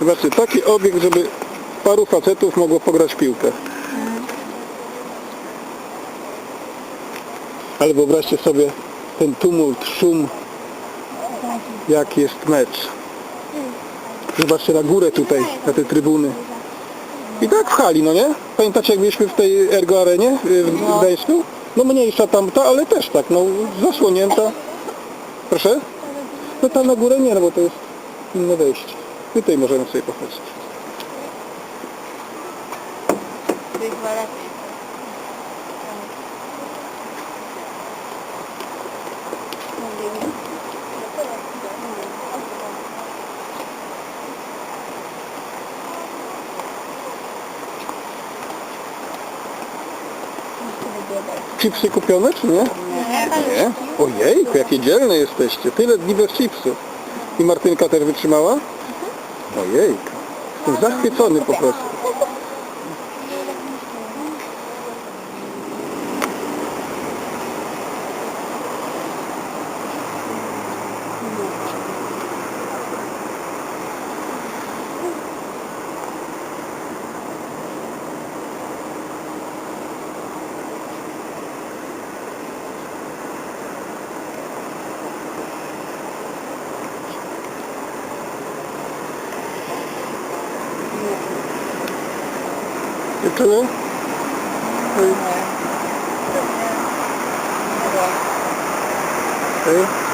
Zobaczcie, taki obiekt, żeby paru facetów mogło pograć w piłkę. Ale wyobraźcie sobie ten tumult, szum, jak jest mecz. Zobaczcie na górę tutaj, na te trybuny. I tak w hali, no nie? Pamiętacie jak byliśmy w tej Ergo Arenie y, w Gdańsku? No mniejsza tamta, ale też tak, no zasłonięta. Proszę? No tam na górę nie, no bo to jest inne wejście. Tutaj możemy sobie pochodzić. Chipsy kupione, czy nie? Nie? Ojejku, jakie dzielne jesteście. Tyle dni bez chipsów. I Martynka też wytrzymała? Ой-ой. Захід не попросив. 你听吗？哎。那个。哎。